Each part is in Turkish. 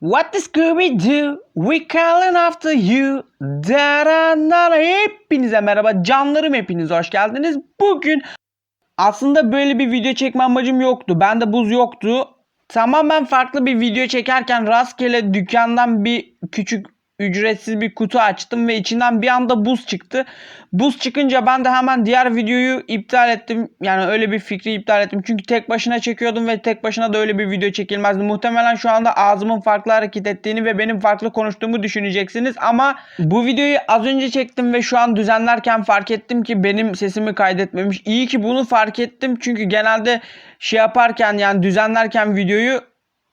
What does Scooby do? We calling after you. Da da da da. Hepinize merhaba canlarım hepiniz hoş geldiniz. Bugün aslında böyle bir video çekme amacım yoktu. Bende buz yoktu. Tamamen farklı bir video çekerken rastgele dükkandan bir küçük ücretsiz bir kutu açtım ve içinden bir anda buz çıktı. Buz çıkınca ben de hemen diğer videoyu iptal ettim. Yani öyle bir fikri iptal ettim. Çünkü tek başına çekiyordum ve tek başına da öyle bir video çekilmezdi. Muhtemelen şu anda ağzımın farklı hareket ettiğini ve benim farklı konuştuğumu düşüneceksiniz. Ama bu videoyu az önce çektim ve şu an düzenlerken fark ettim ki benim sesimi kaydetmemiş. İyi ki bunu fark ettim. Çünkü genelde şey yaparken yani düzenlerken videoyu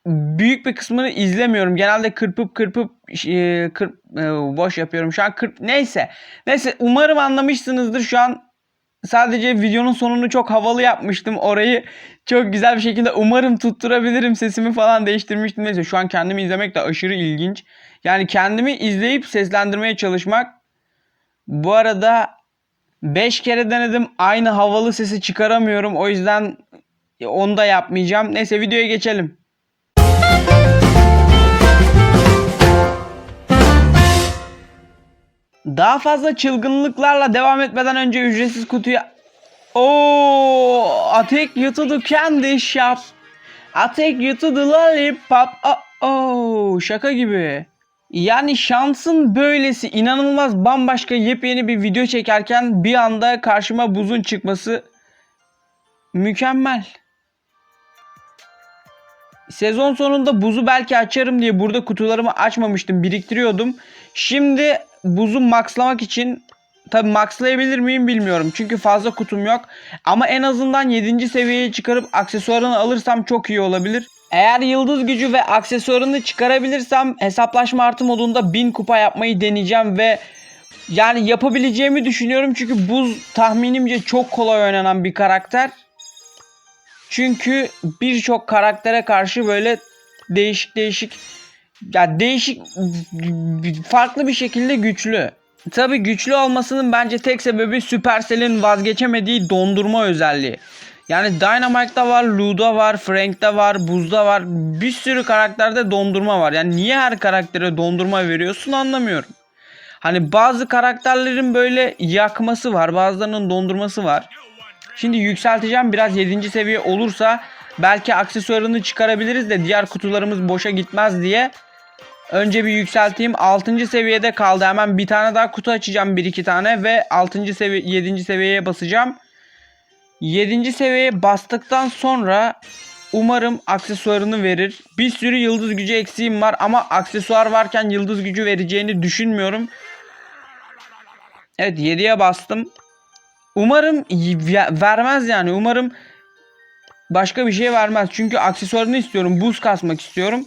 büyük bir kısmını izlemiyorum. Genelde kırpıp kırpıp e, kırp, e, boş yapıyorum şu an. Kırp, neyse. Neyse umarım anlamışsınızdır şu an. Sadece videonun sonunu çok havalı yapmıştım. Orayı çok güzel bir şekilde umarım tutturabilirim. Sesimi falan değiştirmiştim. Neyse şu an kendimi izlemek de aşırı ilginç. Yani kendimi izleyip seslendirmeye çalışmak. Bu arada 5 kere denedim. Aynı havalı sesi çıkaramıyorum. O yüzden onu da yapmayacağım. Neyse videoya geçelim. Daha fazla çılgınlıklarla devam etmeden önce ücretsiz kutuya... Oo, I take you to the candy shop. Lollipop. Oh, oh, şaka gibi. Yani şansın böylesi inanılmaz bambaşka yepyeni bir video çekerken bir anda karşıma buzun çıkması mükemmel. Sezon sonunda buzu belki açarım diye burada kutularımı açmamıştım, biriktiriyordum. Şimdi buzu maxlamak için tabi maxlayabilir miyim bilmiyorum. Çünkü fazla kutum yok. Ama en azından 7. seviyeye çıkarıp aksesuarını alırsam çok iyi olabilir. Eğer yıldız gücü ve aksesuarını çıkarabilirsem hesaplaşma artı modunda 1000 kupa yapmayı deneyeceğim ve yani yapabileceğimi düşünüyorum. Çünkü buz tahminimce çok kolay oynanan bir karakter. Çünkü birçok karaktere karşı böyle değişik değişik ya değişik farklı bir şekilde güçlü. Tabi güçlü olmasının bence tek sebebi Supercell'in vazgeçemediği dondurma özelliği. Yani Dynamite'da var, Lu'da var, Frank'ta var, Buz'da var. Bir sürü karakterde dondurma var. Yani niye her karaktere dondurma veriyorsun anlamıyorum. Hani bazı karakterlerin böyle yakması var, bazılarının dondurması var. Şimdi yükselteceğim biraz 7. seviye olursa belki aksesuarını çıkarabiliriz de diğer kutularımız boşa gitmez diye. Önce bir yükselteyim. 6. seviyede kaldı. Hemen bir tane daha kutu açacağım 1-2 tane ve 6. seviye 7. seviyeye basacağım. 7. seviyeye bastıktan sonra umarım aksesuarını verir. Bir sürü yıldız gücü eksiğim var ama aksesuar varken yıldız gücü vereceğini düşünmüyorum. Evet 7'ye bastım. Umarım vermez yani. Umarım başka bir şey vermez. Çünkü aksesuarını istiyorum. Buz kasmak istiyorum.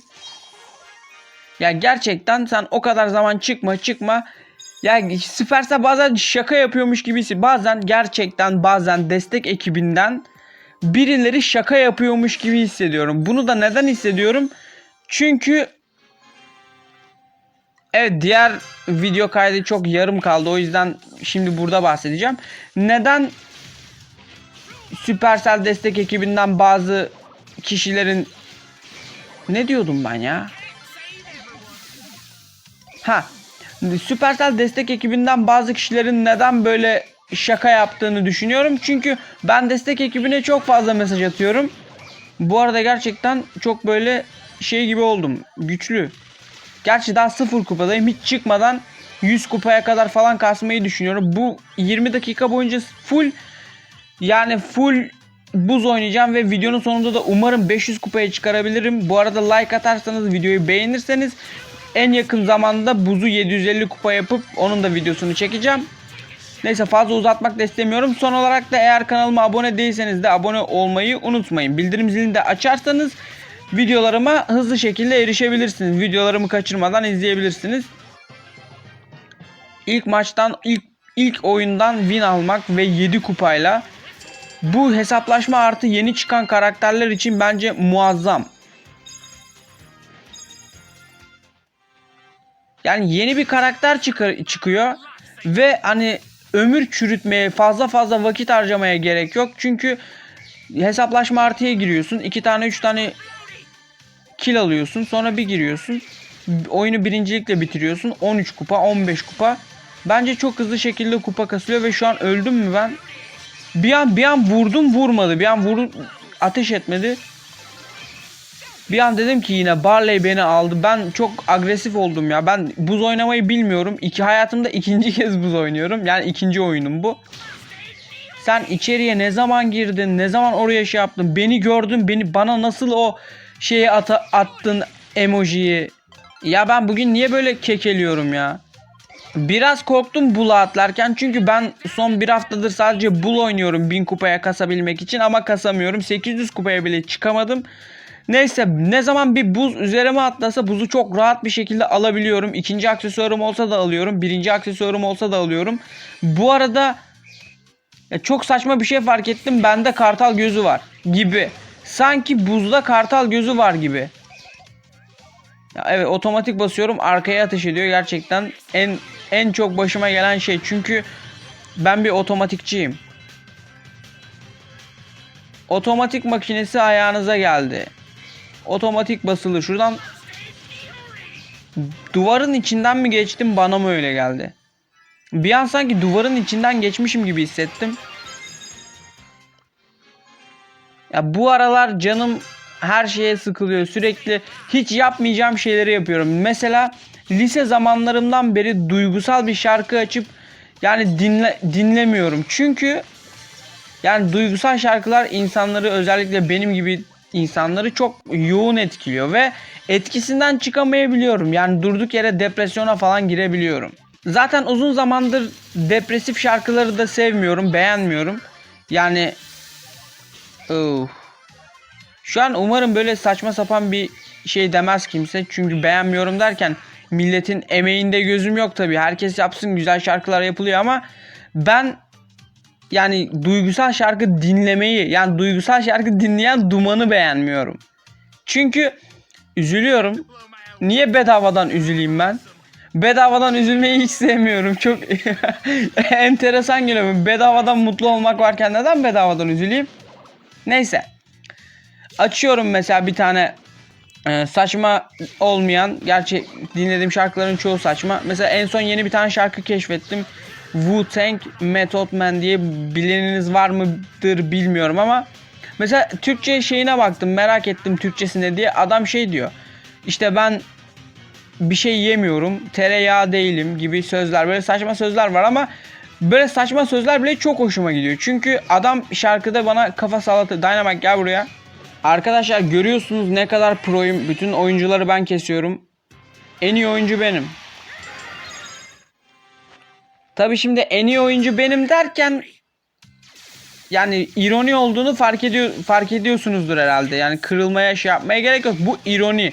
Ya gerçekten sen o kadar zaman çıkma çıkma. Ya Supercell bazen şaka yapıyormuş gibisi. Bazen gerçekten bazen destek ekibinden birileri şaka yapıyormuş gibi hissediyorum. Bunu da neden hissediyorum? Çünkü Evet diğer video kaydı çok yarım kaldı. O yüzden şimdi burada bahsedeceğim. Neden Supercell destek ekibinden bazı kişilerin ne diyordum ben ya? Ha. Supercell destek ekibinden bazı kişilerin neden böyle şaka yaptığını düşünüyorum. Çünkü ben destek ekibine çok fazla mesaj atıyorum. Bu arada gerçekten çok böyle şey gibi oldum. Güçlü. Gerçi daha sıfır kupadayım. Hiç çıkmadan 100 kupaya kadar falan kasmayı düşünüyorum. Bu 20 dakika boyunca full yani full buz oynayacağım ve videonun sonunda da umarım 500 kupaya çıkarabilirim. Bu arada like atarsanız videoyu beğenirseniz en yakın zamanda buzu 750 kupa yapıp onun da videosunu çekeceğim. Neyse fazla uzatmak da istemiyorum. Son olarak da eğer kanalıma abone değilseniz de abone olmayı unutmayın. Bildirim zilini de açarsanız videolarıma hızlı şekilde erişebilirsiniz. Videolarımı kaçırmadan izleyebilirsiniz. İlk maçtan ilk ilk oyundan win almak ve 7 kupayla bu hesaplaşma artı yeni çıkan karakterler için bence muazzam. Yani yeni bir karakter çıkar, çıkıyor ve hani ömür çürütmeye fazla fazla vakit harcamaya gerek yok. Çünkü hesaplaşma artıya giriyorsun. 2 tane 3 tane kill alıyorsun. Sonra bir giriyorsun. Oyunu birincilikle bitiriyorsun. 13 kupa, 15 kupa. Bence çok hızlı şekilde kupa kasılıyor ve şu an öldüm mü ben? Bir an bir an vurdum vurmadı. Bir an vurdum ateş etmedi. Bir an dedim ki yine Barley beni aldı. Ben çok agresif oldum ya. Ben buz oynamayı bilmiyorum. İki hayatımda ikinci kez buz oynuyorum. Yani ikinci oyunum bu. Sen içeriye ne zaman girdin? Ne zaman oraya şey yaptın? Beni gördün. Beni bana nasıl o şeyi ata, attın emojiyi? Ya ben bugün niye böyle kekeliyorum ya? Biraz korktum bula atlarken çünkü ben son bir haftadır sadece bul oynuyorum 1000 kupaya kasabilmek için ama kasamıyorum. 800 kupaya bile çıkamadım. Neyse ne zaman bir buz üzerime atlasa buzu çok rahat bir şekilde alabiliyorum. İkinci aksesuarım olsa da alıyorum. Birinci aksesuarım olsa da alıyorum. Bu arada ya çok saçma bir şey fark ettim. Bende kartal gözü var gibi. Sanki buzda kartal gözü var gibi. Ya evet otomatik basıyorum arkaya ateş ediyor gerçekten en en çok başıma gelen şey çünkü ben bir otomatikçiyim. Otomatik makinesi ayağınıza geldi. Otomatik basılı şuradan duvarın içinden mi geçtim bana mı öyle geldi? Bir an sanki duvarın içinden geçmişim gibi hissettim. Ya bu aralar canım her şeye sıkılıyor. Sürekli hiç yapmayacağım şeyleri yapıyorum. Mesela lise zamanlarımdan beri duygusal bir şarkı açıp yani dinle, dinlemiyorum. Çünkü yani duygusal şarkılar insanları özellikle benim gibi insanları çok yoğun etkiliyor ve etkisinden çıkamayabiliyorum. Yani durduk yere depresyona falan girebiliyorum. Zaten uzun zamandır depresif şarkıları da sevmiyorum, beğenmiyorum. Yani Uf. Şu an umarım böyle saçma sapan bir şey demez kimse. Çünkü beğenmiyorum derken milletin emeğinde gözüm yok tabii. Herkes yapsın güzel şarkılar yapılıyor ama ben yani duygusal şarkı dinlemeyi yani duygusal şarkı dinleyen dumanı beğenmiyorum. Çünkü üzülüyorum. Niye bedavadan üzüleyim ben? Bedavadan üzülmeyi hiç sevmiyorum. Çok enteresan geliyor. Bedavadan mutlu olmak varken neden bedavadan üzüleyim? Neyse. Açıyorum mesela bir tane e, saçma olmayan, gerçi dinlediğim şarkıların çoğu saçma. Mesela en son yeni bir tane şarkı keşfettim. Wu-Tang Method Man diye bileniniz var mıdır bilmiyorum ama mesela Türkçe şeyine baktım merak ettim Türkçesine diye adam şey diyor. İşte ben bir şey yemiyorum, tereyağı değilim gibi sözler böyle saçma sözler var ama böyle saçma sözler bile çok hoşuma gidiyor. Çünkü adam şarkıda bana kafa sallattı. Dynamite gel buraya. Arkadaşlar görüyorsunuz ne kadar proyum. Bütün oyuncuları ben kesiyorum. En iyi oyuncu benim. Tabi şimdi en iyi oyuncu benim derken yani ironi olduğunu fark ediyor fark ediyorsunuzdur herhalde. Yani kırılmaya şey yapmaya gerek yok. Bu ironi.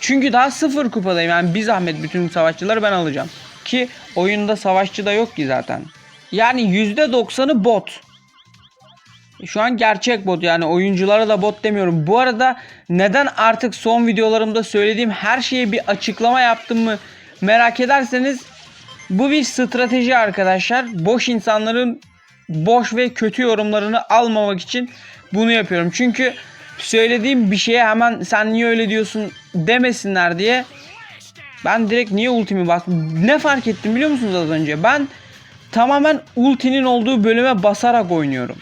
Çünkü daha sıfır kupadayım. Yani bir zahmet bütün savaşçıları ben alacağım. Ki oyunda savaşçı da yok ki zaten. Yani %90'ı bot. Şu an gerçek bot yani oyunculara da bot demiyorum. Bu arada neden artık son videolarımda söylediğim her şeye bir açıklama yaptım mı merak ederseniz bu bir strateji arkadaşlar. Boş insanların boş ve kötü yorumlarını almamak için bunu yapıyorum. Çünkü söylediğim bir şeye hemen sen niye öyle diyorsun demesinler diye ben direkt niye ultimi bastım? Ne fark ettim biliyor musunuz az önce? Ben tamamen ultinin olduğu bölüme basarak oynuyorum.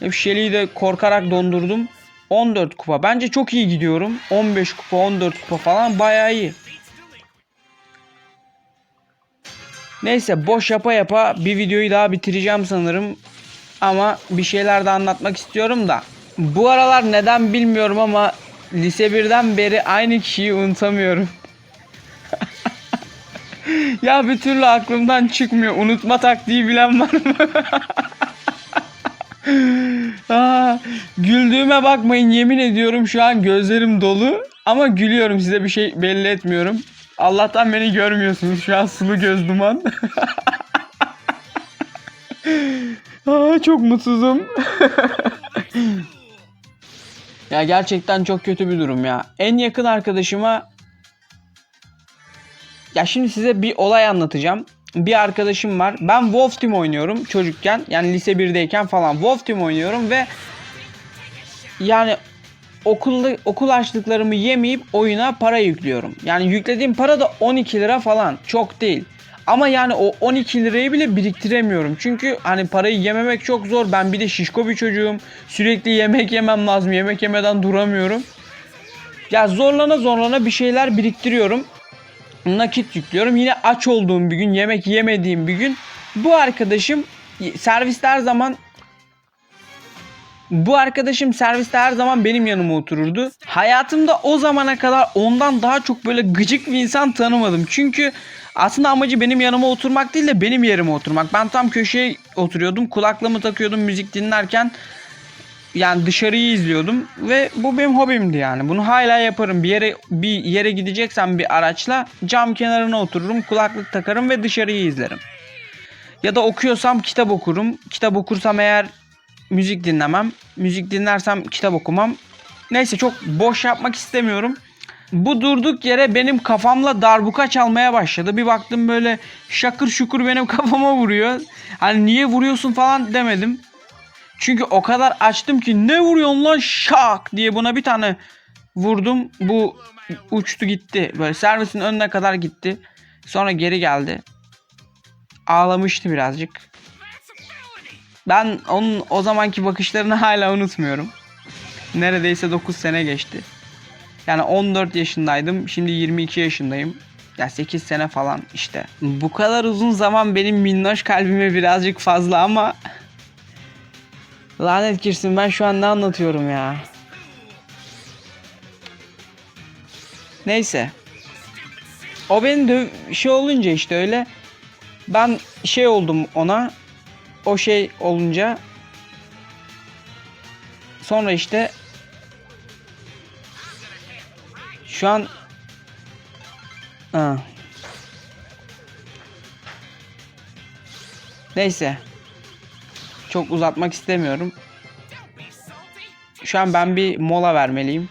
Hep de korkarak dondurdum. 14 kupa. Bence çok iyi gidiyorum. 15 kupa, 14 kupa falan bayağı iyi. Neyse boş yapa yapa bir videoyu daha bitireceğim sanırım. Ama bir şeyler de anlatmak istiyorum da. Bu aralar neden bilmiyorum ama lise 1'den beri aynı kişiyi unutamıyorum. ya bir türlü aklımdan çıkmıyor. Unutma taktiği bilen var mı? Aa, güldüğüme bakmayın yemin ediyorum şu an gözlerim dolu. Ama gülüyorum size bir şey belli etmiyorum. Allah'tan beni görmüyorsunuz şu an sulu göz duman. Aa, çok mutsuzum. ya gerçekten çok kötü bir durum ya. En yakın arkadaşıma ya şimdi size bir olay anlatacağım. Bir arkadaşım var. Ben Wolf Team oynuyorum çocukken. Yani lise 1'deyken falan Wolf Team oynuyorum ve yani okulda okul harçlıklarımı yemeyip oyuna para yüklüyorum. Yani yüklediğim para da 12 lira falan. Çok değil. Ama yani o 12 lirayı bile biriktiremiyorum. Çünkü hani parayı yememek çok zor. Ben bir de şişko bir çocuğum. Sürekli yemek yemem lazım. Yemek yemeden duramıyorum. Ya zorlana zorlana bir şeyler biriktiriyorum. Nakit yüklüyorum. Yine aç olduğum bir gün, yemek yemediğim bir gün bu arkadaşım serviste her zaman bu arkadaşım serviste her zaman benim yanıma otururdu. Hayatımda o zamana kadar ondan daha çok böyle gıcık bir insan tanımadım. Çünkü aslında amacı benim yanıma oturmak değil de benim yerime oturmak. Ben tam köşeye oturuyordum. Kulaklığımı takıyordum müzik dinlerken. Yani dışarıyı izliyordum ve bu benim hobimdi yani. Bunu hala yaparım. Bir yere bir yere gideceksem bir araçla cam kenarına otururum, kulaklık takarım ve dışarıyı izlerim. Ya da okuyorsam kitap okurum. Kitap okursam eğer müzik dinlemem. Müzik dinlersem kitap okumam. Neyse çok boş yapmak istemiyorum. Bu durduk yere benim kafamla darbuka çalmaya başladı. Bir baktım böyle şakır şukur benim kafama vuruyor. Hani niye vuruyorsun falan demedim. Çünkü o kadar açtım ki ne vuruyorsun lan şak diye buna bir tane vurdum. Bu uçtu gitti. Böyle servisin önüne kadar gitti. Sonra geri geldi. Ağlamıştı birazcık. Ben onun o zamanki bakışlarını hala unutmuyorum. Neredeyse 9 sene geçti. Yani 14 yaşındaydım. Şimdi 22 yaşındayım. Ya 8 sene falan işte. Bu kadar uzun zaman benim minnoş kalbime birazcık fazla ama Lanet girsin ben şu an ne anlatıyorum ya. Neyse. O benim de şey olunca işte öyle. Ben şey oldum ona. O şey olunca. Sonra işte. Şu an. Ha. Neyse. Çok uzatmak istemiyorum. Şu an ben bir mola vermeliyim.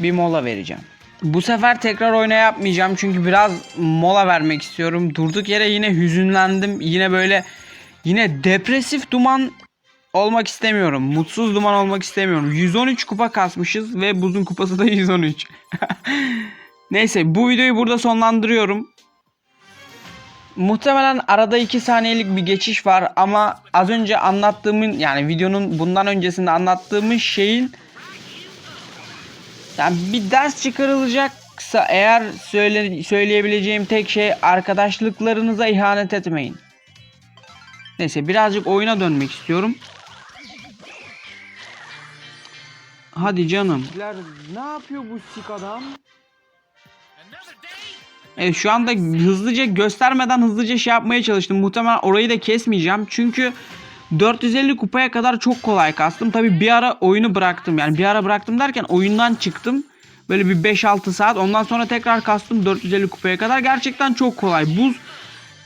Bir mola vereceğim. Bu sefer tekrar oyna yapmayacağım çünkü biraz mola vermek istiyorum. Durduk yere yine hüzünlendim. Yine böyle yine depresif duman olmak istemiyorum. Mutsuz duman olmak istemiyorum. 113 kupa kasmışız ve buzun kupası da 113. Neyse bu videoyu burada sonlandırıyorum. Muhtemelen arada 2 saniyelik bir geçiş var ama az önce anlattığımın yani videonun bundan öncesinde anlattığımız şeyin yani bir ders çıkarılacaksa eğer söyle, söyleyebileceğim tek şey arkadaşlıklarınıza ihanet etmeyin. Neyse birazcık oyuna dönmek istiyorum. Hadi canım. Ne yapıyor bu sik adam? Evet şu anda hızlıca göstermeden hızlıca şey yapmaya çalıştım. Muhtemelen orayı da kesmeyeceğim. Çünkü 450 kupaya kadar çok kolay kastım. Tabi bir ara oyunu bıraktım. Yani bir ara bıraktım derken oyundan çıktım. Böyle bir 5-6 saat. Ondan sonra tekrar kastım 450 kupaya kadar. Gerçekten çok kolay. Buz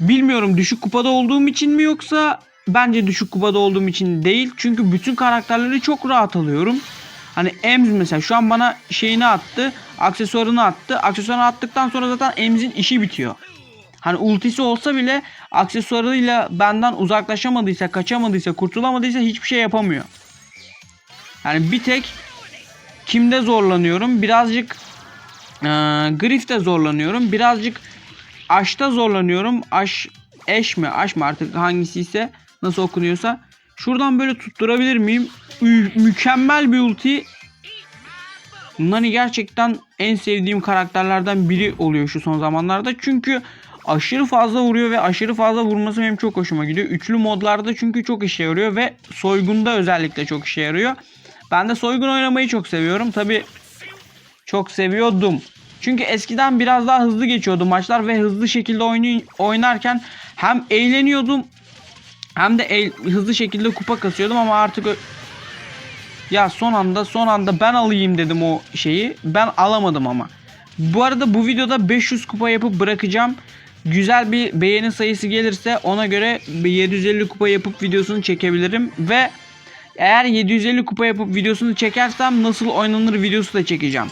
bilmiyorum düşük kupada olduğum için mi yoksa bence düşük kupada olduğum için değil. Çünkü bütün karakterleri çok rahat alıyorum. Hani Ems mesela şu an bana şeyini attı. Aksesuarını attı. Aksesuarını attıktan sonra zaten Ems'in işi bitiyor. Hani ultisi olsa bile aksesuarıyla benden uzaklaşamadıysa, kaçamadıysa, kurtulamadıysa hiçbir şey yapamıyor. Yani bir tek kimde zorlanıyorum? Birazcık e, Griff'te zorlanıyorum. Birazcık Aş'ta zorlanıyorum. Aş, Eş mi? Aş mı artık hangisi ise nasıl okunuyorsa. Şuradan böyle tutturabilir miyim? Ü- mükemmel bir ulti. Nani gerçekten en sevdiğim karakterlerden biri oluyor şu son zamanlarda. Çünkü aşırı fazla vuruyor ve aşırı fazla vurması benim çok hoşuma gidiyor. Üçlü modlarda çünkü çok işe yarıyor ve soygunda özellikle çok işe yarıyor. Ben de soygun oynamayı çok seviyorum. Tabi çok seviyordum. Çünkü eskiden biraz daha hızlı geçiyordu maçlar ve hızlı şekilde oynarken hem eğleniyordum hem de el- hızlı şekilde kupa kasıyordum ama artık ya son anda son anda ben alayım dedim o şeyi. Ben alamadım ama. Bu arada bu videoda 500 kupa yapıp bırakacağım. Güzel bir beğeni sayısı gelirse ona göre bir 750 kupa yapıp videosunu çekebilirim ve eğer 750 kupa yapıp videosunu çekersem nasıl oynanır videosu da çekeceğim.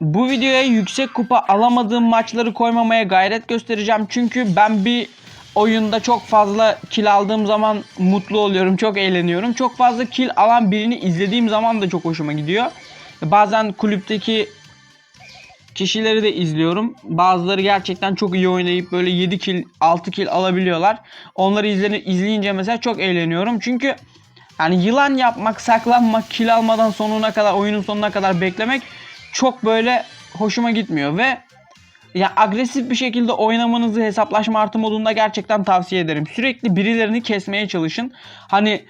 Bu videoya yüksek kupa alamadığım maçları koymamaya gayret göstereceğim. Çünkü ben bir oyunda çok fazla kill aldığım zaman mutlu oluyorum. Çok eğleniyorum. Çok fazla kill alan birini izlediğim zaman da çok hoşuma gidiyor. Bazen kulüpteki kişileri de izliyorum. Bazıları gerçekten çok iyi oynayıp böyle 7 kill, 6 kill alabiliyorlar. Onları izle, izleyince mesela çok eğleniyorum. Çünkü yani yılan yapmak, saklanmak, kill almadan sonuna kadar, oyunun sonuna kadar beklemek çok böyle hoşuma gitmiyor ve ya agresif bir şekilde oynamanızı hesaplaşma artı modunda gerçekten tavsiye ederim. Sürekli birilerini kesmeye çalışın. Hani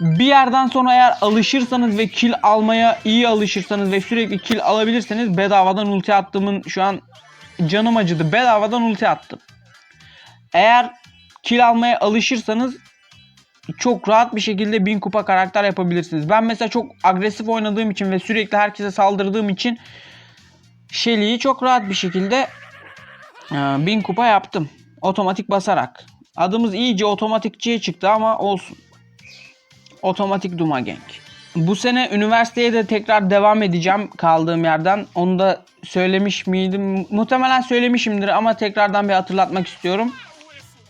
bir yerden sonra eğer alışırsanız ve kill almaya iyi alışırsanız ve sürekli kill alabilirseniz bedavadan ulti attığımın şu an canım acıdı. Bedavadan ulti attım. Eğer kill almaya alışırsanız çok rahat bir şekilde 1000 kupa karakter yapabilirsiniz. Ben mesela çok agresif oynadığım için ve sürekli herkese saldırdığım için Shelly'yi çok rahat bir şekilde e, 1000 kupa yaptım. Otomatik basarak. Adımız iyice otomatikçiye çıktı ama olsun. Otomatik Duma Gang. Bu sene üniversiteye de tekrar devam edeceğim kaldığım yerden. Onu da söylemiş miydim? Muhtemelen söylemişimdir ama tekrardan bir hatırlatmak istiyorum.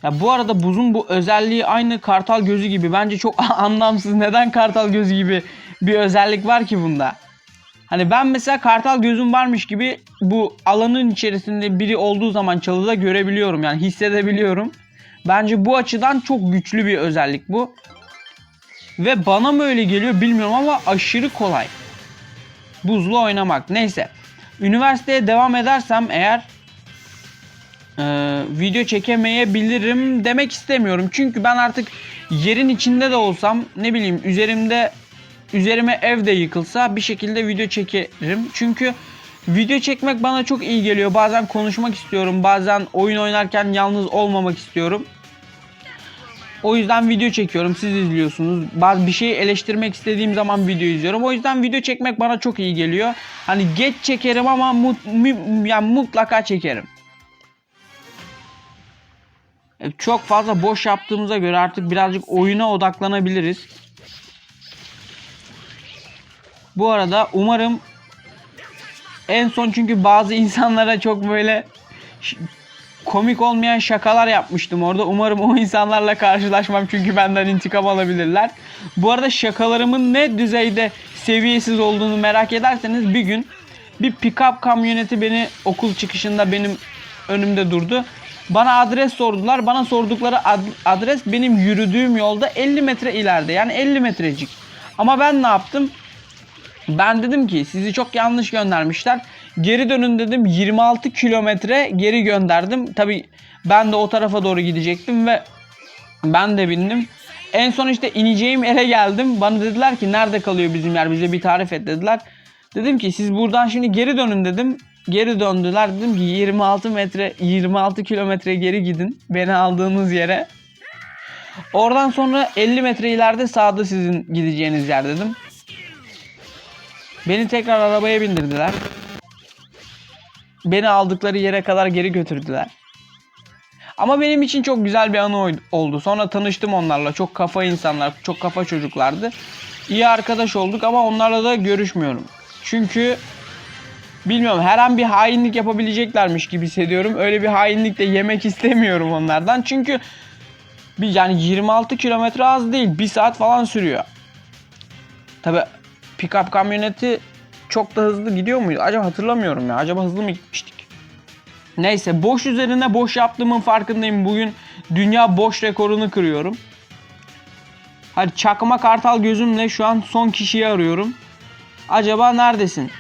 Ya bu arada buzun bu özelliği aynı kartal gözü gibi. Bence çok anlamsız. Neden kartal gözü gibi bir özellik var ki bunda? Hani ben mesela kartal gözüm varmış gibi bu alanın içerisinde biri olduğu zaman çalıda görebiliyorum. Yani hissedebiliyorum. Bence bu açıdan çok güçlü bir özellik bu. Ve bana mı öyle geliyor bilmiyorum ama aşırı kolay. Buzlu oynamak. Neyse. Üniversiteye devam edersem eğer e, video çekemeyebilirim demek istemiyorum. Çünkü ben artık yerin içinde de olsam ne bileyim üzerimde üzerime ev de yıkılsa bir şekilde video çekerim. Çünkü video çekmek bana çok iyi geliyor. Bazen konuşmak istiyorum. Bazen oyun oynarken yalnız olmamak istiyorum. O yüzden video çekiyorum. Siz izliyorsunuz. Bazı bir şeyi eleştirmek istediğim zaman video izliyorum. O yüzden video çekmek bana çok iyi geliyor. Hani geç çekerim ama mut, mu- yani mutlaka çekerim. E, Çok fazla boş yaptığımıza göre artık birazcık oyuna odaklanabiliriz. Bu arada umarım en son çünkü bazı insanlara çok böyle komik olmayan şakalar yapmıştım orada. Umarım o insanlarla karşılaşmam çünkü benden intikam alabilirler. Bu arada şakalarımın ne düzeyde seviyesiz olduğunu merak ederseniz bir gün bir pick-up kamyoneti beni okul çıkışında benim önümde durdu. Bana adres sordular. Bana sordukları ad- adres benim yürüdüğüm yolda 50 metre ileride. Yani 50 metrecik. Ama ben ne yaptım? Ben dedim ki sizi çok yanlış göndermişler. Geri dönün dedim 26 kilometre geri gönderdim. Tabi ben de o tarafa doğru gidecektim ve ben de bindim. En son işte ineceğim yere geldim. Bana dediler ki nerede kalıyor bizim yer bize bir tarif et dediler. Dedim ki siz buradan şimdi geri dönün dedim. Geri döndüler dedim ki 26 metre 26 kilometre geri gidin beni aldığınız yere. Oradan sonra 50 metre ileride sağda sizin gideceğiniz yer dedim. Beni tekrar arabaya bindirdiler. Beni aldıkları yere kadar geri götürdüler. Ama benim için çok güzel bir anı oldu. Sonra tanıştım onlarla. Çok kafa insanlar, çok kafa çocuklardı. İyi arkadaş olduk ama onlarla da görüşmüyorum. Çünkü bilmiyorum her an bir hainlik yapabileceklermiş gibi hissediyorum. Öyle bir hainlik de yemek istemiyorum onlardan. Çünkü bir yani 26 kilometre az değil. Bir saat falan sürüyor. Tabi pick-up kamyoneti çok da hızlı gidiyor muydu? Acaba hatırlamıyorum ya. Acaba hızlı mı gitmiştik? Neyse boş üzerine boş yaptığımın farkındayım. Bugün dünya boş rekorunu kırıyorum. Hadi çakma kartal gözümle şu an son kişiyi arıyorum. Acaba neredesin?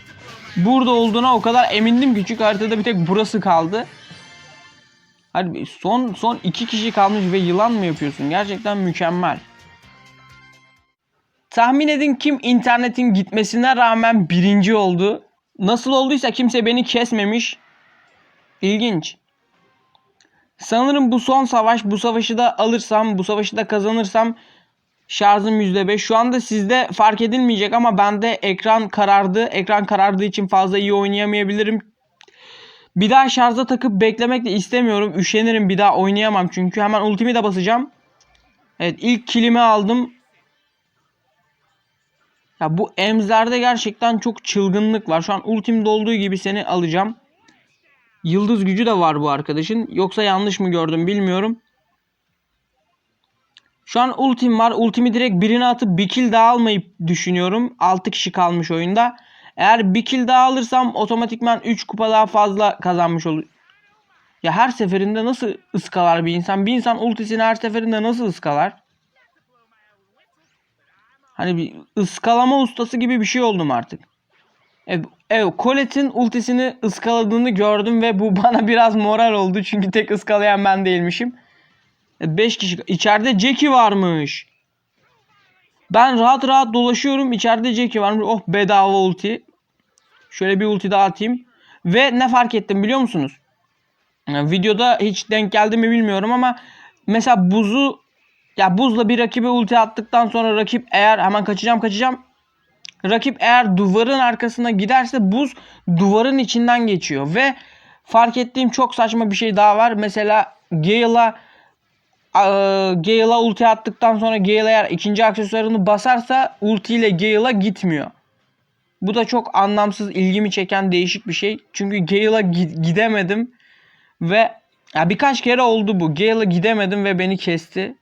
Burada olduğuna o kadar emindim ki çünkü haritada bir tek burası kaldı. Hadi son son iki kişi kalmış ve yılan mı yapıyorsun? Gerçekten mükemmel. Tahmin edin kim internetin gitmesine rağmen birinci oldu. Nasıl olduysa kimse beni kesmemiş. İlginç. Sanırım bu son savaş. Bu savaşı da alırsam, bu savaşı da kazanırsam şarjım %5. Şu anda sizde fark edilmeyecek ama bende ekran karardı. Ekran karardığı için fazla iyi oynayamayabilirim. Bir daha şarja takıp beklemek de istemiyorum. Üşenirim bir daha oynayamam çünkü. Hemen ultimi de basacağım. Evet ilk kilimi aldım. Ya bu emzlerde gerçekten çok çılgınlık var. Şu an ultim dolduğu gibi seni alacağım. Yıldız gücü de var bu arkadaşın. Yoksa yanlış mı gördüm bilmiyorum. Şu an ultim var. Ultimi direkt birine atıp bir kill daha almayı düşünüyorum. 6 kişi kalmış oyunda. Eğer bir kill daha alırsam otomatikman 3 kupa daha fazla kazanmış olur. Ya her seferinde nasıl ıskalar bir insan? Bir insan ultisini her seferinde nasıl ıskalar? Hani bir ıskalama ustası gibi bir şey oldum artık. Evet, evet Colette'in ultisini ıskaladığını gördüm ve bu bana biraz moral oldu. Çünkü tek ıskalayan ben değilmişim. 5 kişi. içeride Jackie varmış. Ben rahat rahat dolaşıyorum. İçeride Jackie varmış. Oh bedava ulti. Şöyle bir ulti daha atayım. Ve ne fark ettim biliyor musunuz? Yani videoda hiç denk geldi mi bilmiyorum ama mesela buzu ya buzla bir rakibe ulti attıktan sonra rakip eğer hemen kaçacağım kaçacağım rakip eğer duvarın arkasına giderse buz duvarın içinden geçiyor ve fark ettiğim çok saçma bir şey daha var. Mesela Gale'a Gale'a ulti attıktan sonra Gale eğer ikinci aksesuarını basarsa ulti ile Gale'a gitmiyor. Bu da çok anlamsız ilgimi çeken değişik bir şey. Çünkü Gale'a gi- gidemedim ve ya birkaç kere oldu bu. Gale'a gidemedim ve beni kesti.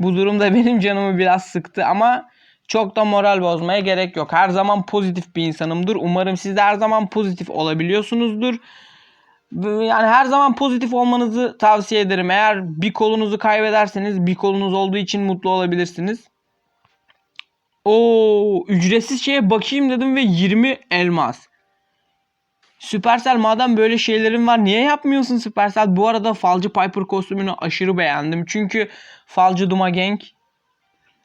Bu durumda benim canımı biraz sıktı ama çok da moral bozmaya gerek yok. Her zaman pozitif bir insanımdır. Umarım siz de her zaman pozitif olabiliyorsunuzdur. Yani her zaman pozitif olmanızı tavsiye ederim. Eğer bir kolunuzu kaybederseniz bir kolunuz olduğu için mutlu olabilirsiniz. O ücretsiz şeye bakayım dedim ve 20 elmas. Supercell madem böyle şeylerin var niye yapmıyorsun Supercell? Bu arada Falcı Piper kostümünü aşırı beğendim. Çünkü Falcı Duma Gang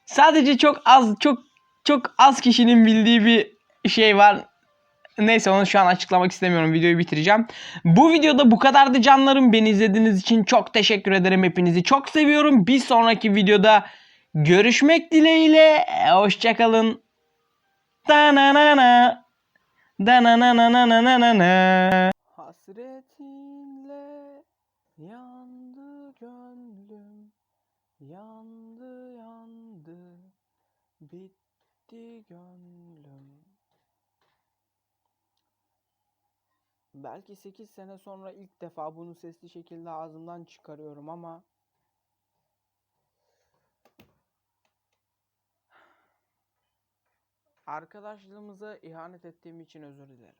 sadece çok az çok çok az kişinin bildiği bir şey var. Neyse onu şu an açıklamak istemiyorum. Videoyu bitireceğim. Bu videoda bu kadardı canlarım. Beni izlediğiniz için çok teşekkür ederim. Hepinizi çok seviyorum. Bir sonraki videoda görüşmek dileğiyle. Hoşçakalın. Dananana. Danananananana. Hasretinle yandı gönlüm. Yandı yandı. Bitti gönlüm. Belki 8 sene sonra ilk defa bunu sesli şekilde ağzımdan çıkarıyorum ama arkadaşlığımıza ihanet ettiğim için özür dilerim.